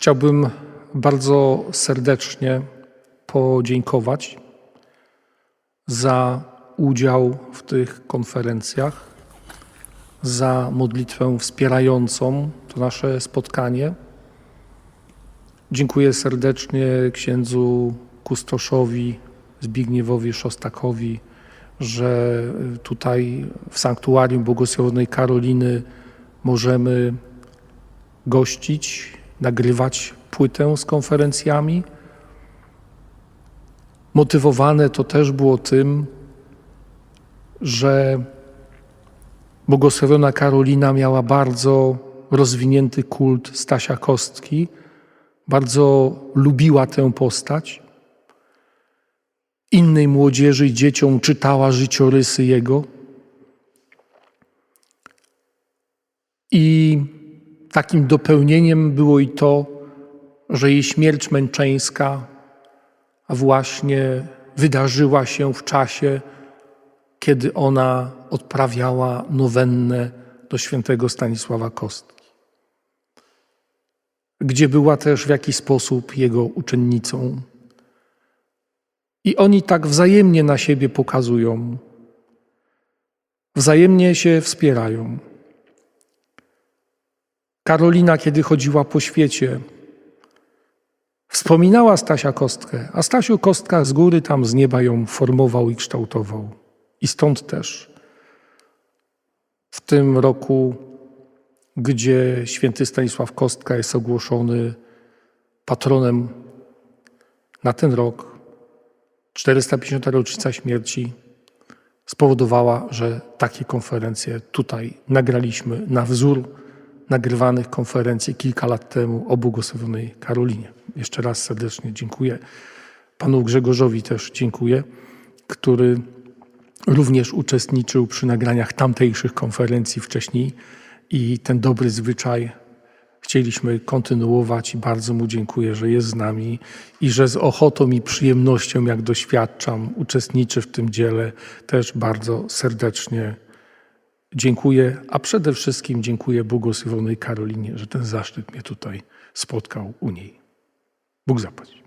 Chciałbym bardzo serdecznie podziękować za udział w tych konferencjach, za modlitwę wspierającą to nasze spotkanie. Dziękuję serdecznie księdzu kustoszowi Zbigniewowi Szostakowi, że tutaj w sanktuarium błogosławionej Karoliny możemy gościć, nagrywać płytę z konferencjami. Motywowane to też było tym, że błogosławiona Karolina miała bardzo rozwinięty kult Stasia Kostki, bardzo lubiła tę postać. Innej młodzieży i dzieciom czytała życiorysy jego. I takim dopełnieniem było i to, że jej śmierć męczeńska właśnie wydarzyła się w czasie, kiedy ona odprawiała nowennę do świętego Stanisława Kostki, gdzie była też w jakiś sposób jego uczennicą. I oni tak wzajemnie na siebie pokazują, wzajemnie się wspierają. Karolina, kiedy chodziła po świecie, wspominała Stasia Kostkę, a Stasiu Kostka z góry tam z nieba ją formował i kształtował. I stąd też w tym roku, gdzie święty Stanisław Kostka jest ogłoszony patronem na ten rok, 450. rocznica śmierci spowodowała, że takie konferencje tutaj nagraliśmy na wzór nagrywanych konferencji kilka lat temu o błogosławionej Karolinie. Jeszcze raz serdecznie dziękuję. Panu Grzegorzowi też dziękuję, który również uczestniczył przy nagraniach tamtejszych konferencji wcześniej i ten dobry zwyczaj chcieliśmy kontynuować i bardzo mu dziękuję, że jest z nami i że z ochotą i przyjemnością, jak doświadczam, uczestniczy w tym dziele. Też bardzo serdecznie dziękuję, a przede wszystkim dziękuję błogosławionej Karolinie, że ten zaszczyt mnie tutaj spotkał u niej. Bóg zapłać.